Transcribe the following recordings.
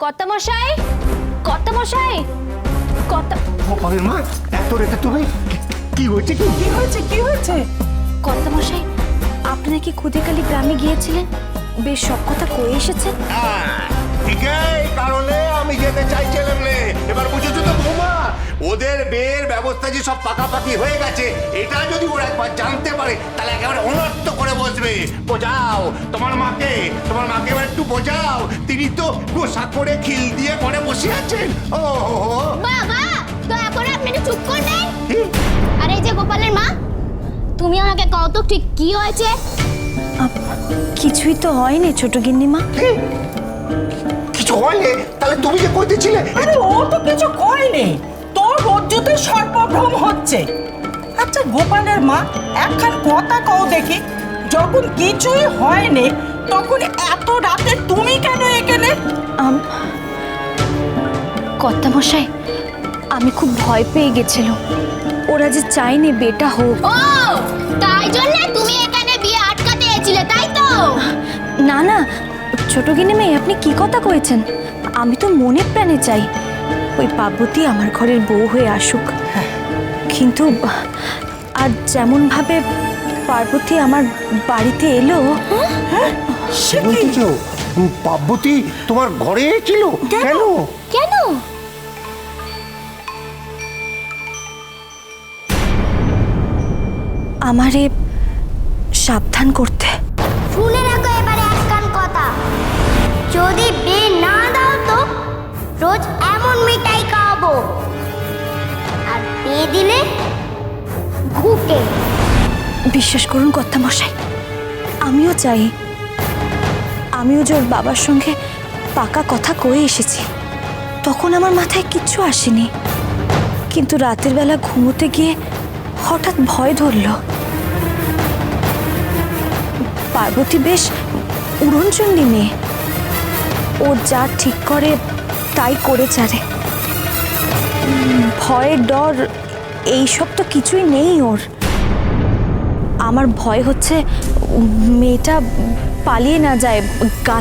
কর্তামশাই? কর্তামশাই? কর্তা মা এত রেতে তুমি কি- কি হয়েছে কি? কি হয়েছে কি হয়েছে? কর্তামশাই আপনি নাকি খুদেকালি গ্রামে গিয়েছিলেন? বেশ সব কথা কয়ে এসেছেন। হ্যাঁ, ঠিক এই কারণে আমি যেতে চাইছিলাম নে। এবার বুঝেছ তো বৌমা? বিয়ের ব্যবস্থা যে সব পাকাপাকি হয়ে গেছে এটা যদি ওরা একবার জানতে পারে তাহলে একেবারে অনর্থ করে বসবে বোঝাও তোমার মাকে তোমার মাকে এবার একটু বোঝাও তিনি তো গোসা করে খিল দিয়ে পরে বসে আছেন। ও। বাবা দয়া করে আপনি একটু চুপ করবেন আরে এই যে গোপালের মা তুমি আমাকে কত ঠিক কি হয়েছে? কিছুই তো হয়নি ছোট গিন্নিমা। কিছু হয়নি? তাহলে তুমি যে কইতেছিলে আরে ও তো কিছু কয়নি। তোর রজ্জুতে সর্বভ্রম হচ্ছে। আচ্ছা গোপালের মা একখান কথা কও দেখি। যখন কিছুই হয়নি তখন এত রাতে তুমি কেন এখানে আম কর্তামশাই আমি খুব ভয় পেয়ে গেছিলাম ওরা যে চাইনি বেটা হোক। ও তাই জন্য তুমি এখানে বিয়ে আটকাতে এসেছিলে তাই তো? না না ছোট মেয়ে আপনি কি কথা কয়েছেন আমি তো মনে প্রাণে চাই। ওই পার্বতী আমার ঘরের বউ হয়ে আসুক। কিন্তু আজ যেমনভাবে পার্বতী আমার বাড়িতে এলো সে বলতেছ পার্বতী তোমার ঘরে ছিল? কেন? কেন? আমারে সাবধান করতে। শুনে রাখো এবারে একখান কথা। যদি বিয়ে না দাও তো রোজ মিঠাই খাওয়াবো। আর বিয়ে দিলে বিশ্বাস করুন কর্তামশাই আমিও চাই। আমিও যে ওর বাবার সঙ্গে পাকা কথা কয়ে এসেছি, তখন আমার মাথায় কিচ্ছু আসেনি। কিন্তু রাতের বেলা ঘুমোতে গিয়ে হঠাৎ ভয় ধরল। পার্বতী বেশ উড়নচণ্ডী মেয়ে। ও যা ঠিক করে তাই করে চারে ভয়ের ডর, এইসব তো কিছুই নেই ওর। আমার ভয় হচ্ছে, মেয়েটা পালিয়ে না যায় গা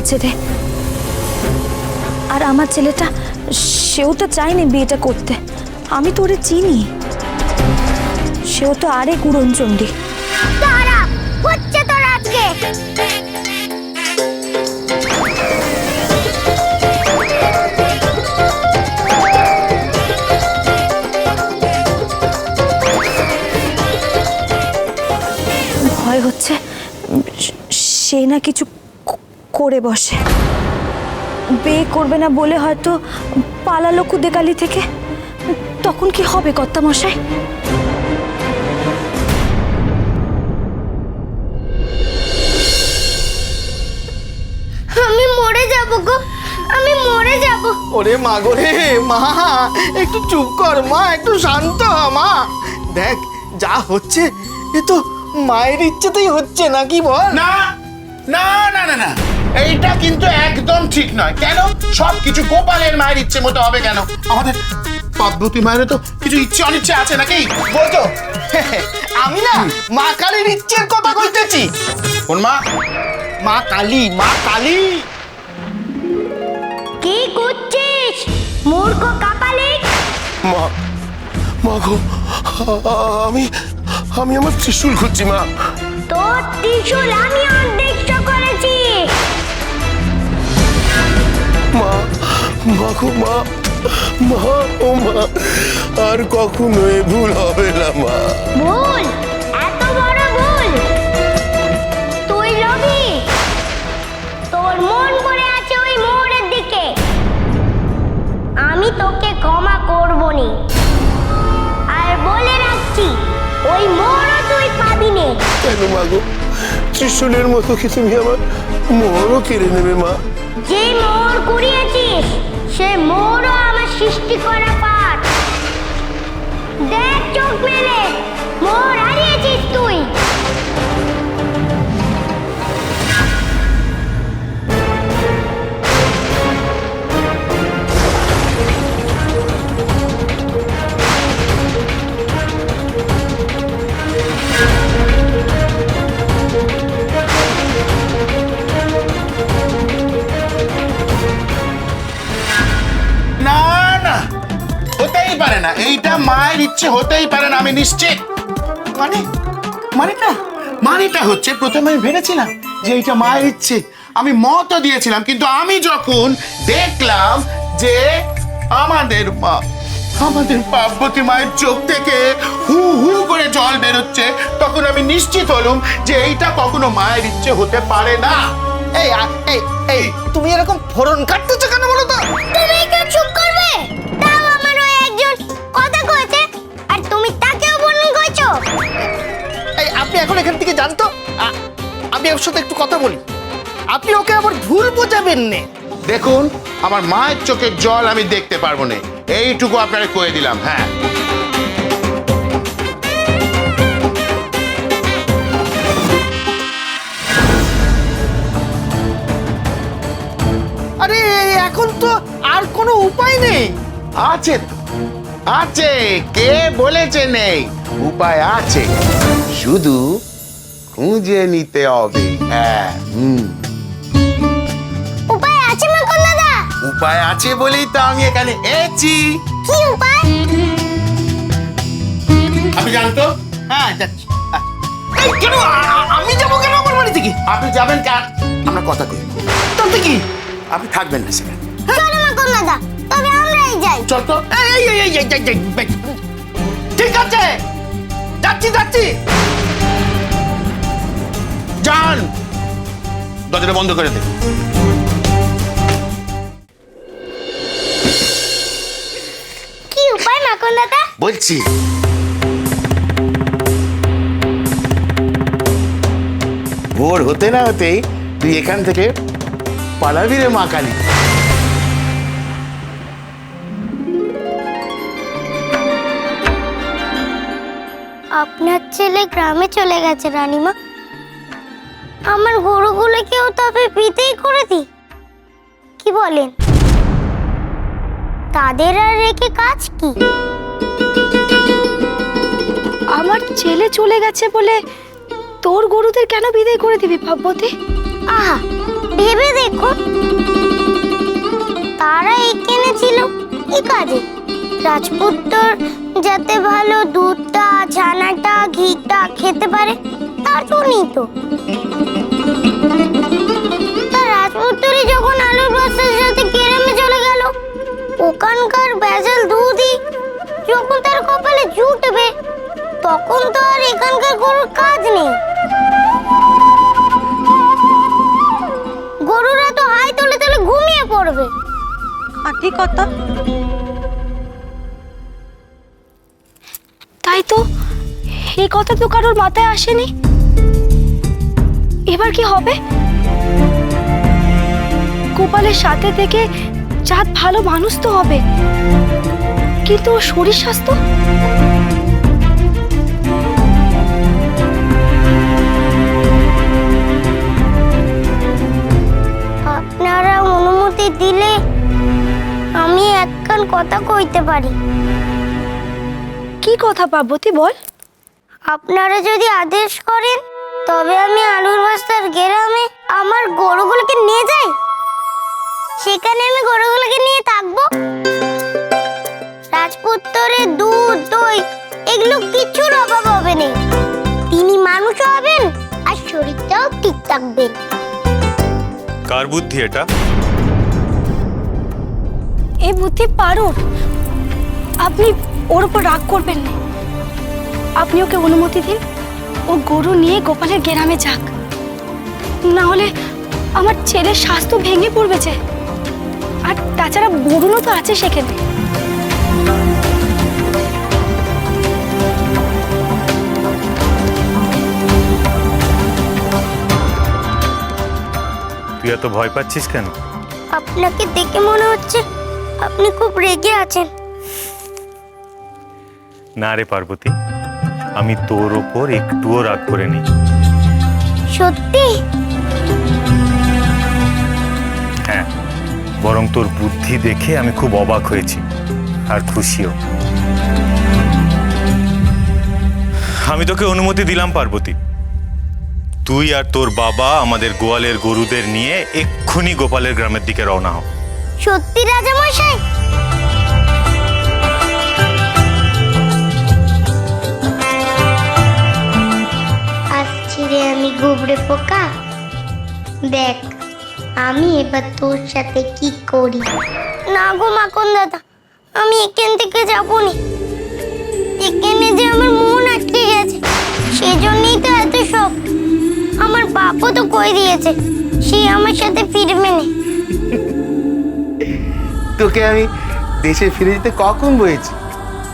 আর আমার ছেলেটা, সেও তো চায়নি বিয়েটা করতে। আমি তো ওরে চিনি। সেও তো আরেক উড়নচণ্ডী হচ্ছে তোর আজকে। ভয় হচ্ছে সে না কিছু করে বসে। বিয়ে করবে না বলে হয়তো পালালো কুদেকালি থেকে। তখন কি হবে কর্তামশাই? আমি মরে যাব গো আমি মরে যাব। ওরে মা গো রে মা একটু চুপ কর মা একটু শান্ত হ, মা। দেখ যা হচ্ছে এ তো মায়ের ইচ্ছেতেই হচ্ছে নাকি বল? না না না না না। এইটা কিন্তু একদম ঠিক নয়। কেন? সব কিছু গোপালের মায়ের ইচ্ছে মতো হবে কেন? আমাদের পদ্মতী মায়ের তো কিছু ইচ্ছে অনিচ্ছে আছে নাকি? বলতো আমি না মা কালীর ইচ্ছের কথা কইতেছি কোন মা? মা কালী মা কালী। কি করছিস? মূর্খ কাপালি মা মা গো আমি আমি আমার ত্রিশুল খুঁজছি মা। তোর ত্রিশূল আমি করেছি। মা মা গো মা মা ও মা আর কখনো এ ভুল হবে না মা। ভুল? এত বড় ভুল? তুই লোভী? তোর মন পড়ে আছে ওই মোড়ের দিকে। আমি তোকে ক্ষমা করবনি আর কেন মা গো? ত্রিশুলের মতো কি তুমি আমার মোহরও কেড়ে নেবে মা? যে মোহর কুড়িয়েছিস, সে মোহরও আমার সৃষ্টি করা পাঠ। দেখ চোখ মেলে মোহর হারিয়েছিস তুই। মায়ের ইচ্ছে হতেই পারে না আমি নিশ্চিত। মানে? মানেটা? মানেটা হচ্ছে প্রথমে আমি ভেবেছিলাম যে এইটা মায়ের ইচ্ছে। আমি মতও দিয়েছিলাম কিন্তু আমি যখন দেখলাম যে আমাদের মা আমাদের পার্বতী মায়ের চোখ থেকে হু হু করে জল বেরোচ্ছে তখন আমি নিশ্চিত হলুম যে এইটা কখনো মায়ের ইচ্ছে হতে পারে না। এই এই এই তুমি এরকম ফোরন কাটতেছো কেন বলো তো? তুমি চুপ আপনি এখন এখান থেকে জানতো আমি ওর সাথে একটু কথা বলি। আপনি ওকে আবার ভুল বোঝাবেন নে। দেখুন আমার মায়ের চোখের জল আমি দেখতে পারব না। এইটুকু আপনারা কয়ে দিলাম হ্যাঁ। আরে এখন তো আর কোনো উপায় নেই। আছে তো। আছে কে বলেছে নেই? উপায় আছে। শুধু খুঁজে নিতে হবে হ্যাঁ হুম উপায় আছে মাখন দাদা উপায় আছে বলেই তো আমি এখানে এসেছি কি উপায় আপনি জানতো হ্যাঁ যাচ্ছি এই, কেন আ- আ- আমি যাব কেন আমার বাড়ি থেকে আপনি যাবেন কার আমরা কথা কই তাতে কি আপনি থাকবেন না সেখানে চলো মাখন দাদা তবে আমরাই যাই চল তো এই, এই, এই, এই, এই, এই, এই, এই, ঠিক আছে যাচ্ছি যাচ্ছি। যান। দরজাটা বন্ধ করে দে। কি উপায় মাখন দাদা? বলছি। ভোর হতে না হতেই তুই এখান থেকে পালাবি রে মা কালী। আপনার ছেলে গ্রামে চলে গেছে রানীমা। আমার গরুগুলোকেও তবে বিদেই করে দিই। কি বলেন? তাদের আর রেখে কাজ কি? আমার ছেলে চলে গেছে বলে তোর গরুদের কেন বিদায় করে দিবি ভাববতী? আহা ভেবে দেখো। তারা এখানে ছিল কি কাজে। রাজপুত্তর যাতে ভালো দুধটা ছানাটা ঘিটা খেতে পারে? তার জন্যই তো। রাজপুত্তরই যখন আলুর বস্তার সাথে গ্রামে চলে গেল, ওখানকার ভেজাল দুধই যখন তার কপালে জুটবে, তখন তো আর এখানকার গরুর কাজ নেই। গরুরা তো হাই তুলে তুলে ঘুমিয়ে পড়বে। কথা এই কথা তো কারোর মাথায় আসেনি। এবার কি হবে? গোপালের সাথে থেকে চাঁদ ভালো মানুষ তো হবে। কিন্তু ওর শরীর স্বাস্থ্য? আপনারা অনুমতি দিলে আমি একখান কথা কইতে পারি। কি কথা পার্বতী বল। আপনারা যদি আদেশ করেন তবে আমি আলুর বস্তার গ্রামে আমার গরুগুলোকে নিয়ে যাই। সেখানে আমি গরুগুলোকে নিয়ে থাকব। রাজপুত্তরের দুধ দই এগুলো কিছুর অভাব হবে না। তিনি মানুষ হবেন আর শরীরটাও ঠিক থাকবেন কার বুদ্ধি এটা? এই বুদ্ধি পারুর আপনি ওর উপর রাগ করবেন না। আপনি ওকে অনুমতি দিন। ও গরু নিয়ে গোপালের গ্রামে যাক। না হলে আমার ছেলের স্বাস্থ্য ভেঙে পড়বে যে। আর তাছাড়া বরুণও তো আছে সেখানে। তুই এত ভয় পাচ্ছিস কেন? আপনাকে দেখে মনে হচ্ছে আপনি খুব রেগে আছেন। না রে পার্বতী আমি তোর ওপর একটুও রাগ করে নি সত্যি? হ্যাঁ বরং তোর বুদ্ধি দেখে আমি খুব অবাক হয়েছি আর খুশিও। আমি তোকে অনুমতি দিলাম পার্বতী। তুই আর তোর বাবা আমাদের গোয়ালের গরুদের নিয়ে এক্ষুনি গোপালের গ্রামের দিকে রওনা হও। সত্যি রাজামশাই? রে আমি গুবড়ে পোকা? দেখ আমি এবার তোর সাথে কি করি? না গো মাখন দাদা আমি এখান থেকে যাব নি এখানে যে আমার মন আটকে গেছে সেজন্যই তো এত সব আমার বাপও তো কই দিয়েছে সে আমার সাথে ফিরবে না। তোকে আমি দেশে ফিরে যেতে কখন বলেছি?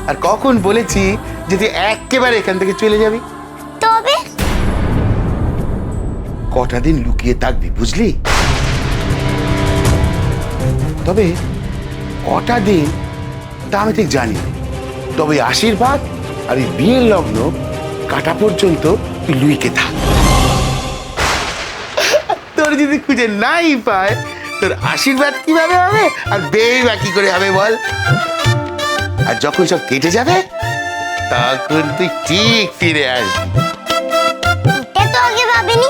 আর কখন বলেছি যে তুই একেবারে এখান থেকে চলে যাবি? কটা দিন লুকিয়ে থাকবি, বুঝলি? তবে কটা দিন, তা আমি ঠিক জানি তবে আশীর্বাদ আর এই বিয়ের লগ্ন কাটা পর্যন্ত তুই লুইকে থাক। তোর যদি খুঁজে নাই পায়, তোর আশীর্বাদ কীভাবে হবে আর বিয়ে বা কি করে হবে বল? আর যখন সব কেটে যাবে, তখন তুই ঠিক ফিরে আসবি। তো আগে ভাবিনি।